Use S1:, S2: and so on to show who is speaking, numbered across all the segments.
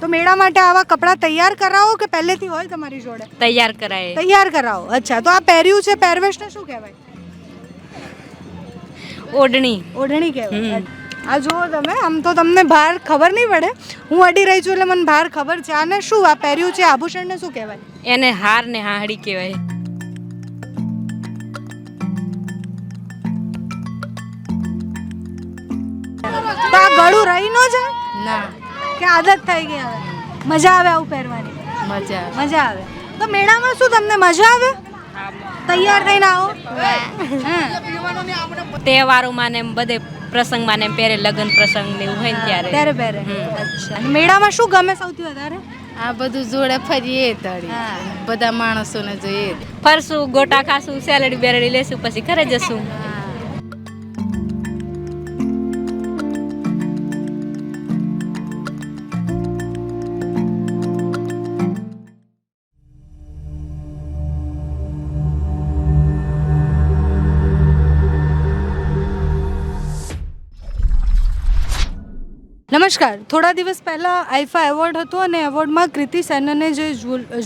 S1: તો મેળા માટે આવા કપડાં તૈયાર કરાવો કે પહેલેથી હોય તમારી જોડે?
S2: તૈયાર કરાય.
S1: તૈયાર કરાવો. અચ્છા તો આ પહેર્યું છે પહેરવેશને શું કહેવાય?
S2: ઓઢણી.
S1: ઓઢણી કહેવાય. આ જુઓ તમે આમ તો તમને બહાર ખબર નહીં પડે. હું અડી રહી છું એટલે મને બહાર ખબર છે. આને શું આ પહેર્યું છે? આભૂષણને શું કહેવાય?
S2: એને હાર ને હાહડી કહેવાય.
S1: તો આ ગળું રહી ન જાય?
S3: ના.
S1: કે આદત થઈ ગઈ હવે. મજા આવે આવું પહેરવાની?
S3: મજા
S1: મજા આવે. તો મેળામાં શું તમને મજા આવે? તૈયાર થઈને આવો.
S2: તહેવારોમાં ને એમ બધે પ્રસંગમાં ને પહેરે લગ્ન પ્રસંગ ને એવું હોય ને ત્યારે.
S1: ત્યારે પહેરે. અચ્છા. અને મેળામાં શું ગમે સૌથી વધારે?
S3: આ બધું જોડે ફરીએ તળી. બધા માણસોને જોઈએ.
S2: ફરશું ગોટા ખાશું સેલડી બેરડી લેશું પછી ઘરે જશું.
S1: નમસ્કાર. થોડા દિવસ પહેલાં આઈફા એવોર્ડ હતો અને એવોર્ડમાં કૃતિ સેનને જે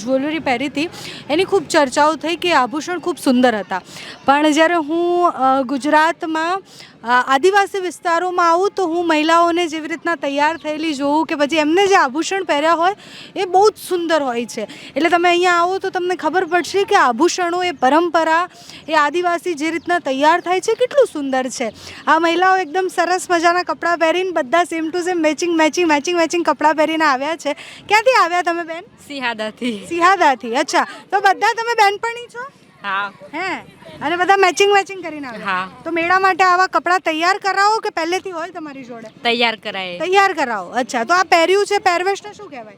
S1: જ્વેલરી પહેરી હતી, એની ખૂબ ચર્ચાઓ થઈ કે આભૂષણ ખૂબ સુંદર હતા. પણ જ્યારે હું ગુજરાતમાં આદિવાસી વિસ્તારોમાં આવું તો હું મહિલાઓને જેવી રીતના તૈયાર થયેલી જોઉં કે પછી એમને જે આભૂષણ પહેર્યા હોય એ બહુ જ સુંદર હોય છે. એટલે તમે અહીંયા આવો તો તમને ખબર પડશે કે આભૂષણો એ પરંપરા એ આદિવાસી જે રીતના તૈયાર થાય છે કેટલું સુંદર છે. આ મહિલાઓ એકદમ સરસ મજાના કપડાં પહેરીને બધા same to same matching matching matching matching કપડાં પહેરીને આવ્યા છે. ક્યાંથી આવ્યા તમે બેન?
S2: સિંહાદાથી.
S1: સિહાદાથી. અચ્છા. તો બધા તમે બેનપણી છો?
S2: હા.
S1: હે? અને બધા મેચિંગ મેચિંગ કરીને આવે.
S2: હા.
S1: તો મેળા માટે આવા કપડાં તૈયાર કરાવો કે પહેલેથી હોય તમારી જોડે?
S2: તૈયાર કરાય.
S1: તૈયાર કરાવો. અચ્છા તો આ પહેર્યું છે પહેરવેશને શું કહેવાય?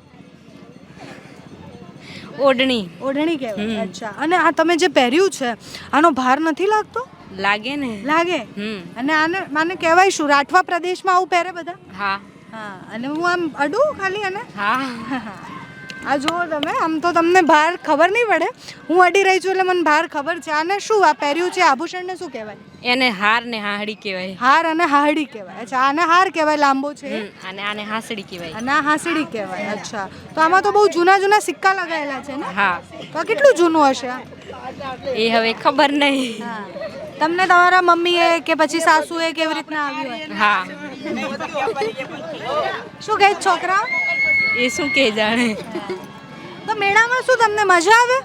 S2: ઓઢણી.
S1: ઓઢણી કહેવાય. અચ્છા અને આ તમે જે પહેર્યું છે આનો ભાર નથી લાગતો?
S2: લાગે ને.
S1: લાગે? અને આને માને કહેવાય શું? રાઠવા પ્રદેશમાં આવું પહેરે બધા?
S2: હા.
S1: હા અને હું આમ અડું ખાલી અને
S2: હા.
S1: આ જુઓ તમે આમ તો તમને બહાર ખબર નહીં પડે. હું અડી રહી છું એટલે મને બહાર ખબર છે. આને શું આ પહેર્યું છે? આભૂષણને શું કહેવાય?
S2: એને હાર ને હાહડી કહેવાય.
S1: હાર અને હાહડી કહેવાય. અચ્છા આને હાર કહેવાય લાંબો છે?
S2: અને આને હાસડી કહેવાય.
S1: અને હાંસડી કહેવાય અચ્છા. તો આમાં તો બહુ જૂના જૂના સિક્કા લગાવેલા છે ને?
S2: હા.
S1: તો કેટલું જૂનું હશે
S2: એ હવે ખબર નહીં.
S1: હા. તમને તમારા મમ્મીએ કે પછી સાસુએ કેવી રીતના આવ્યું
S2: હા.
S1: શું કહે છોકરા
S2: એ શું કે જાણે?
S1: તો મેળામાં શું તમને મજા આવે?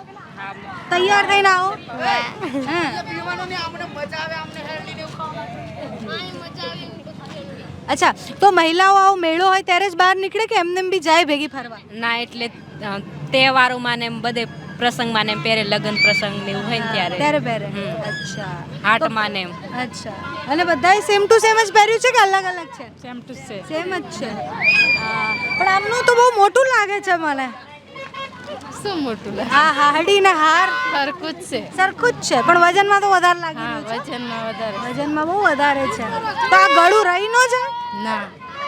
S1: તૈયાર થઈને આવો. હા. અચ્છા તો મહિલાઓ આવો મેળો હોય ત્યારે જ બહાર નીકળે કે એમને બી જાય ભેગી ફરવા?
S2: ના એટલે તહેવારોમાં ને એમ બધે પ્રસંગમાં ને એમ પહેરે લગ્ન પ્રસંગ ને એવું હોય ને ત્યારે
S1: ત્યારે. પહેરે. અચ્છા.
S2: હાટમાં ને એમ.
S1: અચ્છા. અને બધાએ સેમ ટુ સેમ જ પહેર્યું છે કે અલગ અલગ છે?
S2: સેમ ટુ સેમ
S1: સેમ જ છે. પણ આમનું તો બહુ મોટું લાગે છે મને.
S3: શું મોટું લાગે?
S1: હા હાડી ને હાર.
S3: સરખું જ છે.
S1: સરખું જ છે. પણ વજનમાં તો વધારે લાગે
S3: વજનમાં વધારે
S1: વજનમાં બહુ વધારે છે. તો આ ગળું રહી નો છે
S3: ના.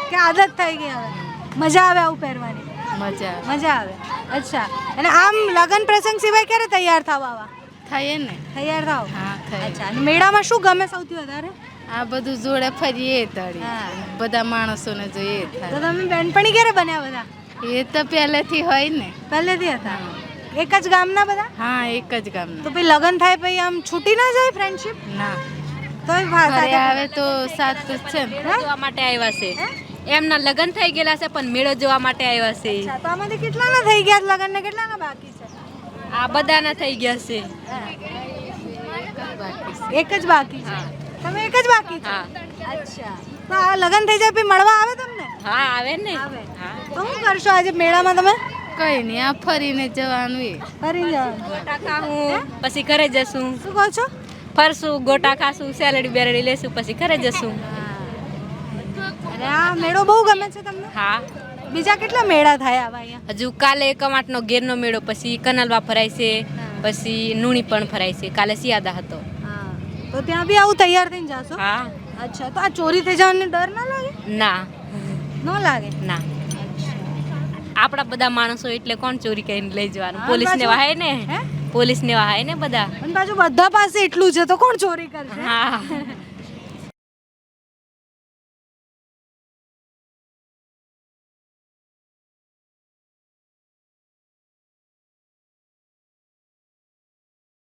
S1: કે આદત થઈ ગઈ હવે? મજા આવે આવું પહેરવાની?
S3: મજા
S1: મજા આવે. અચ્છા. અને આમ લગ્ન પ્રસંગ સિવાય ક્યારે તૈયાર થાવ આવા?
S3: થઈએ ને.
S1: તૈયાર થાવ?
S3: હા
S1: અચ્છા. અને મેળામાં શું ગમે સૌથી વધારે?
S3: આ બધું જોડે ફરીએ તળી.
S1: હા.
S3: બધા માણસોને જોઈએ
S1: તો તમે બેનપણી ક્યારે બન્યા બધા?
S3: એ તો પહેલેથી હોય ને.
S1: પહેલેથી હતા? એક જ ગામના બધા?
S3: હા એક જ ગામના.
S1: તો પછી લગ્ન થાય પછી આમ છૂટી ના જાય ફ્રેન્ડશિપ
S3: ના.
S1: તો
S3: ઘરે આવે તો સાત જ છે ને.
S2: જોવા માટે આવ્યા છે. એમના લગ્ન થઈ ગયેલા છે પણ મેળો જોવા માટે આવ્યા છે.
S1: તો આમાંથી કેટલાના થઈ ગયા? લગ્ન ને કેટલાના બાકી છે?
S2: આ બધાના થઈ ગયા છે.
S1: એક જ બાકી છે? તમે એક જ બાકી છે? અચ્છા. તો આ લગ્ન થઈ જાય પછી મળવા આવે તમને?
S2: હા આવે ને.
S1: તો શું કરશો આજે મેળામાં તમે?
S3: કઈ નહીં આ ફરીને જવાનું એ.
S1: ફરી જવાનું.
S2: ગોટા હું? પછી ઘરે જશું.
S1: શું કહો છો?
S2: ફરશું ગોટા ખાશું સેલડી બેરડી લેશું પછી ઘરે જશું.
S1: અને આ મેળો બહુ ગમે છે તમને?
S2: હા.
S1: બીજા કેટલા મેળા થાય આવા અહીંયા?
S2: હજુ કાલે કમાટનો ગેરનો મેળો પછી કનલવા ફરાય છે પછી નુણી પણ ફરાય છે. કાલે સિયાદા હતો.
S1: હા. તો ત્યાં બી આવું તૈયાર થઈને જાશો?
S2: હા.
S1: અચ્છા. તો આ ચોરી થઈ જવાનો ડર ના લાગે?
S2: ના.
S1: ન લાગે?
S2: ના. આપણા બધા માણસો એટલે કોણ ચોરી કરીને લઈ જવાનું?
S1: પોલીસને
S2: પોલીસ ને? પોલીસને વહાય ને બધા?
S1: અને પાછું બધા પાસે એટલું છે તો કોણ ચોરી કરશે?
S2: હા.